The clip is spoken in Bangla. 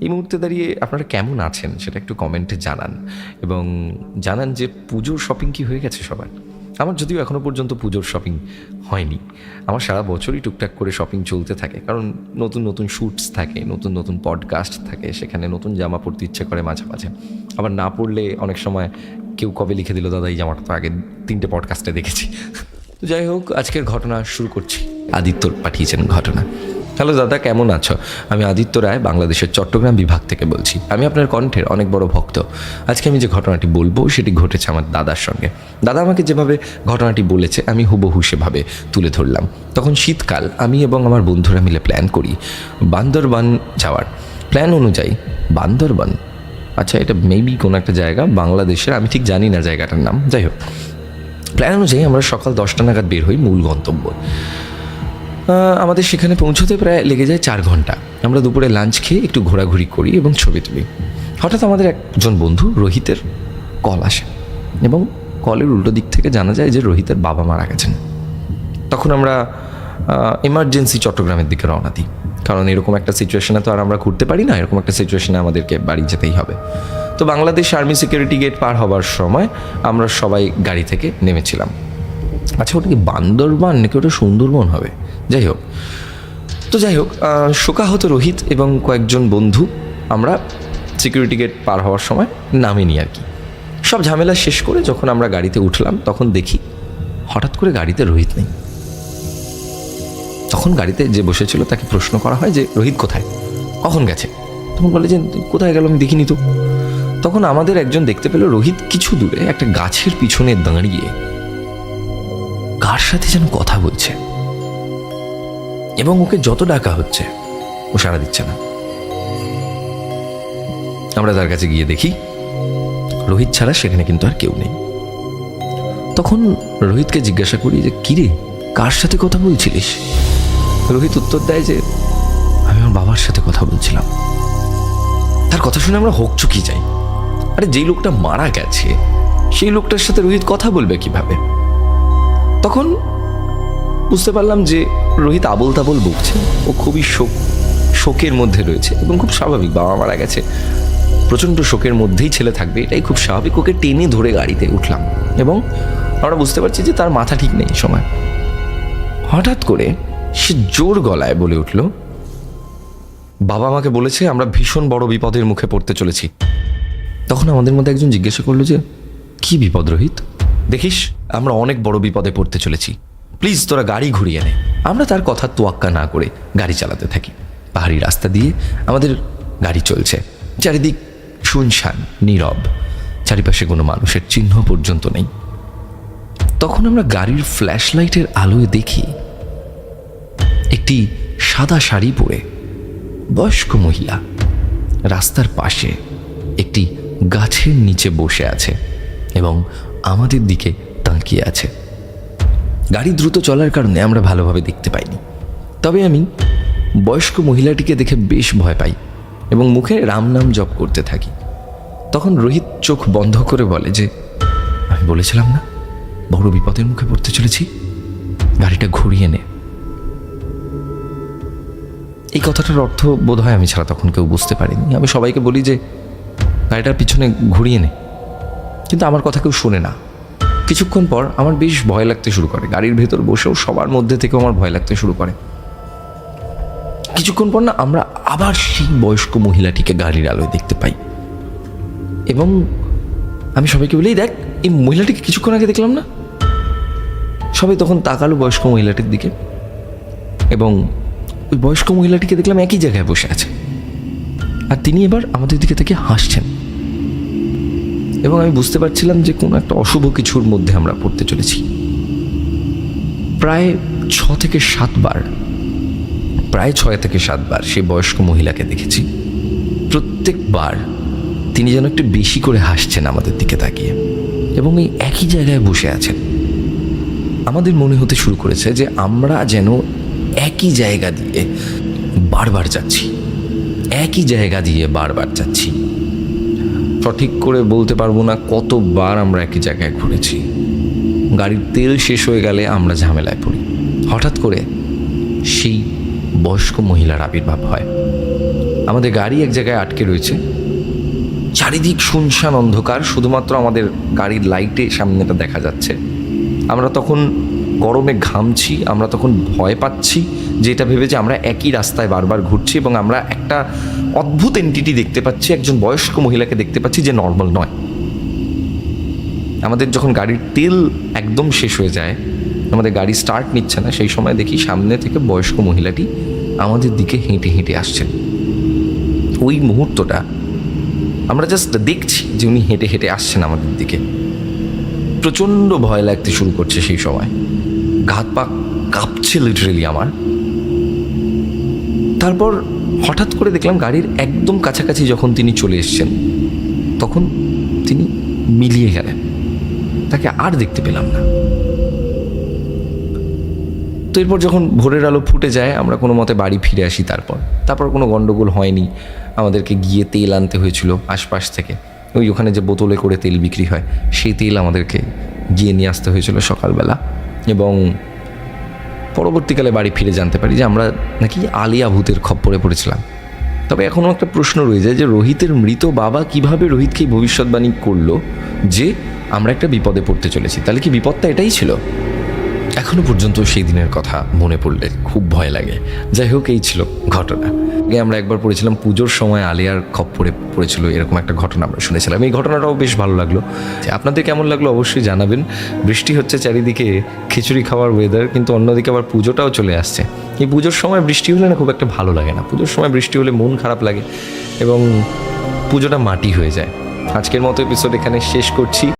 এই মুহূর্তে দাঁড়িয়ে আপনারা কেমন আছেন সেটা একটু কমেন্টে জানান। এবং জানান যে পুজোর শপিং কি হয়ে গেছে সবার? আমার যদিও এখনও পর্যন্ত পুজোর শপিং হয়নি। আমার সারা বছরই টুকটাক করে শপিং চলতে থাকে। কারণ নতুন নতুন শ্যুটস থাকে, নতুন নতুন পডকাস্ট থাকে, সেখানে নতুন জামা পরতে ইচ্ছে করে মাঝে মাঝে। আবার না পড়লে অনেক সময় কেউ কবে লিখে দিল, দাদা, এই জামাটা তো আগে তিনটে পডকাস্টে দেখেছি। তো যাই হোক, আজকের ঘটনা শুরু করছি। আদিত্যর পাঠিয়েছেন ঘটনা। হ্যালো দাদা, কেমন আছো? আমি আদিত্য রায়, বাংলাদেশের চট্টগ্রাম বিভাগ থেকে বলছি। আমি আপনার কণ্ঠের অনেক বড় ভক্ত। আজকে আমি যে ঘটনাটি বলব, সেটি ঘটেছে আমার দাদার সঙ্গে। দাদা আমাকে যেভাবে ঘটনাটি বলেছে, আমি হুবহু সেভাবে তুলে ধরলাম। তখন শীতকাল, আমি এবং আমার বন্ধুরা মিলে প্ল্যান করি বান্দরবান যাওয়ার। প্ল্যান অনুযায়ী বান্দরবান আচ্ছা এটা মেবি কোনো একটা জায়গা, বাংলাদেশের, আমি ঠিক জানি না জায়গাটার নাম, যাই হোক। প্ল্যান অনুযায়ী আমরা সকাল দশটা নাগাদ বের হই মূল গন্তব্য। আমাদের সেখানে পৌঁছতে প্রায় লেগে যায় চার ঘণ্টা। আমরা দুপুরে লাঞ্চ খেয়ে একটু ঘোরাঘুরি করি এবং ছবি তুলি। হঠাৎ আমাদের একজন বন্ধু রোহিতের কল আসে এবং কলের উল্টো দিক থেকে জানা যায় যে রোহিতের বাবা মারা গেছেন। তখন আমরা এমার্জেন্সি চট্টগ্রামের দিকে রওনা দিই। কারণ এরকম একটা সিচুয়েশনে তো আর আমরা ঘুরতে পারি না, এরকম একটা সিচুয়েশনে আমাদেরকে বাড়ি যেতেই হবে। তো বাংলাদেশ আর্মি সিকিউরিটি গেট পার হবার সময় আমরা সবাই গাড়ি থেকে নেমেছিলাম। আচ্ছা ওটা কি বান্দরবান নাকি ওটা সুন্দরবন হবে? যাই হোক তো যাই হোক শোকাহত রোহিত এবং কয়েকজন বন্ধু আমরা সিকিউরিটি গেট পার হওয়ার সময় নামিনি আর কি। সব ঝামেলা শেষ করে যখন আমরা গাড়িতে উঠলাম, তখন দেখি হঠাৎ করে গাড়িতে রোহিত নেই। তখন গাড়িতে যে বসেছিল তাকে প্রশ্ন করা হয় যে, রোহিত কোথায়? কখন গেছে? তখন বলে যে কোথায় গেল আমি দেখিনি তো। তখন আমাদের একজন দেখতে পেল রোহিত কিছু দূরে একটা গাছের পিছনে দাঁড়িয়ে। কার সাথে যেন কথা বলছে? এবং ওকে যত ডাকা হচ্ছে, ও সাড়া দিচ্ছে না। আমরা তার কাছে গিয়ে দেখি, রোহিত ছাড়া সেখানে কিন্তু আর কেউ নেই। তখন রোহিতকে জিজ্ঞাসা করি যে, কিরে, কার সাথে কথা বলছিলিস? রোহিত উত্তর দেয় যে, আমি আমার বাবার সাথে কথা বলছিলাম। তার কথা শুনে আমরা হকচুকি যাই। আরে, যেই লোকটা মারা গেছে, সেই লোকটার সাথে রোহিত কথা বলবে কীভাবে? তখন বুঝতে পারলাম যে রোহিত আবল তাবল বকছে ও খুবই শোক, শোকের মধ্যে রয়েছে এবং খুব স্বাভাবিক বাবা মারা গেছে। প্রচণ্ড শোকের মধ্যেই ছেলে থাকবে, এটাই খুব স্বাভাবিক। ওকে টেনে ধরে গাড়িতে উঠলাম এবং আমরা বুঝতে পারছি যে তার মাথা ঠিক নেই সময়। হঠাৎ করে সে জোর গলায় বলে উঠল, বাবা আমাকে বলেছে আমরা ভীষণ বড় বিপদের মুখে পড়তে চলেছি। তখন আমাদের মধ্যে একজন জিজ্ঞাসা করল যে, কি বিপদ রোহিত? দেখিস, আমরা অনেক বড় বিপদে পড়তে চলেছি। প্লিজ তোরা গাড়ি ঘুরিয়ে নে। আমরা তার কথা তোয়াক্কা না করে গাড়ি চালাতে থাকি। পাহাড়ি রাস্তা দিয়ে আমাদের গাড়ি চলছে। চারিদিক শুনশান, নীরব। চারিপাশে কোনো মানুষের চিহ্ন পর্যন্ত নেই। তখন আমরা গাড়ির ফ্ল্যাশ লাইটের আলোয় দেখি একটি সাদা শাড়ি পরে বয়স্ক মহিলা রাস্তার পাশে একটি গাছের নিচে বসে আছে এবং আমাদের দিকে তাকিয়ে আছে। গাড়ি দ্রুত চলার কারণে আমরা ভালোভাবে দেখতে পাইনি। তবে আমি বয়স্ক মহিলাটিকে দেখে বেশ ভয় পাই এবং মুখে রাম নাম জপ করতে থাকি। তখন রোহিত চোখ বন্ধ করে বলে যে, আমি বলেছিলাম না, বড় বিপদের মুখে পড়তে চলেছি। গাড়িটা ঘুরিয়ে নে। এই কথাটার অর্থ বোধ হয় আমি ছাড়া তখন কেউ বুঝতে পারিনি। আমি সবাইকে বলি যে, গাড়িটার পিছনে ঘুরিয়ে নে। কিন্তু আমার কথা কেউ শোনে না। কিছুক্ষণ পর আমার বেশ ভয় লাগতে শুরু করে। গাড়ির ভেতর বসেও সবার মধ্যে থেকেও আমার ভয় লাগতে শুরু করে। কিছুক্ষণ পর না আমরা আবার সেই বয়স্ক মহিলাটিকে গাড়ির আলোয় দেখতে পাই। এবং আমি সবাইকে বলি দেখ, এই মহিলাটিকে কিছুক্ষণ আগে দেখলাম না? সবাই তখন তাকালো বয়স্ক মহিলাটির দিকে। এবং ওই বয়স্ক মহিলাটিকে দেখলাম একই জায়গায় বসে আছে। আর তিনি এবার আমাদের দিকে থেকে হাসছেন। এবং আমি বুঝতে পারছিলাম যে কোনো একটা অশুভ কিছুর মধ্যে আমরা পড়তে চলেছি। প্রায় ছ থেকে সাতবার প্রায় ছয় থেকে সাতবার সেই বয়স্ক মহিলাকে দেখেছি। প্রত্যেকবার তিনি যেন একটু বেশি করে হাসছেন আমাদের দিকে তাকিয়ে এবং এই একই জায়গায় বসে আছেন। আমাদের মনে হতে শুরু করেছে যে আমরা যেন একই জায়গা দিয়ে বারবার যাচ্ছি। একই জায়গা দিয়ে বারবার যাচ্ছি। সঠিক করে বলতে পারব না কতবার আমরা একই জায়গায় ঘুরেছি। গাড়ির তেল শেষ হয়ে গেলে আমরা ঝামেলায় পড়ি। হঠাৎ করে সেই বয়স্ক মহিলার আবির্ভাব হয়। আমাদের গাড়ি এক জায়গায় আটকে রয়েছে। চারিদিক শুনশান অন্ধকার, শুধুমাত্র আমাদের গাড়ির লাইটে সামনেটা দেখা যাচ্ছে। আমরা তখন গরমে ঘামছি, আমরা তখন ভয় পাচ্ছি। যে এটা ভেবে যে আমরা একই রাস্তায় বারবার ঘুরছি এবং আমরা একটা অদ্ভুত এন্টিটি দেখতে পাচ্ছি, একজন বয়স্ক মহিলাকে দেখতে পাচ্ছি যে নর্মাল নয়। আমাদের যখন গাড়ির তেল একদম শেষ হয়ে যায়, আমাদের গাড়ি স্টার্ট নিচ্ছে না, সেই সময় দেখি সামনে থেকে বয়স্ক মহিলাটি আমাদের দিকে হেঁটে হেঁটে আসছেন ওই মুহূর্তটা আমরা জাস্ট দেখছি যে উনি হেঁটে হেঁটে আসছেন আমাদের দিকে। প্রচণ্ড ভয় লাগতে শুরু করছে সেই সময়। ঘাত পা কাঁপছে লিটারেলি আমার। তারপর হঠাৎ করে দেখলাম গাড়ির একদম কাছাকাছি যখন তিনি চলে এসছেন, তখন তিনি মিলিয়ে গেলেন। তাকে আর দেখতে পেলাম না। তো এরপর যখন ভোরের আলো ফুটে যায়, আমরা কোনো মতে বাড়ি ফিরে আসি তারপর। তারপর কোনো গণ্ডগোল হয়নি। আমাদেরকে গিয়ে তেল আনতে হয়েছিল আশপাশ থেকে। ওই ওখানে যে বোতলে করে তেল বিক্রি হয়, সেই তেল আমাদেরকে গিয়ে নিয়ে আসতে হয়েছিল সকালবেলা। এবং পরবর্তীকালে বাড়ি ফিরে জানতে পারি যে আমরা নাকি আলিয়া ভূতের খপ্পরে পড়েছিলাম। তবে এখনও একটা প্রশ্ন রয়ে যায় যে রোহিতের মৃত বাবা কীভাবে রোহিতকে ভবিষ্যৎবাণী করল যে আমরা একটা বিপদে পড়তে চলেছি? তাহলে কি বিপদটা এটাই ছিল? এখনও পর্যন্ত সেই দিনের কথা মনে পড়লে খুব ভয় লাগে। যাই হোক, এই ছিল ঘটনা। আমরা একবার পড়েছিলাম পুজোর সময় আলিয়ার খপ্পরে পড়েছিল এরকম একটা ঘটনা আমরা শুনেছিলাম। এই ঘটনাটাও বেশ ভালো লাগল। আপনাদের কেমন লাগল অবশ্যই জানাবেন। বৃষ্টি হচ্ছে চারিদিকে, খিচুড়ি খাওয়ার ওয়েদার কিন্তু অন্যদিকে আবার পুজোটাও চলে আসছে। এই পুজোর সময় বৃষ্টি হলে না খুব একটা ভালো লাগে না। পুজোর সময় বৃষ্টি হলে মন খারাপ লাগে এবং পুজোটা মাটি হয়ে যায়। আজকের মতো এপিসোড এখানে শেষ করছি।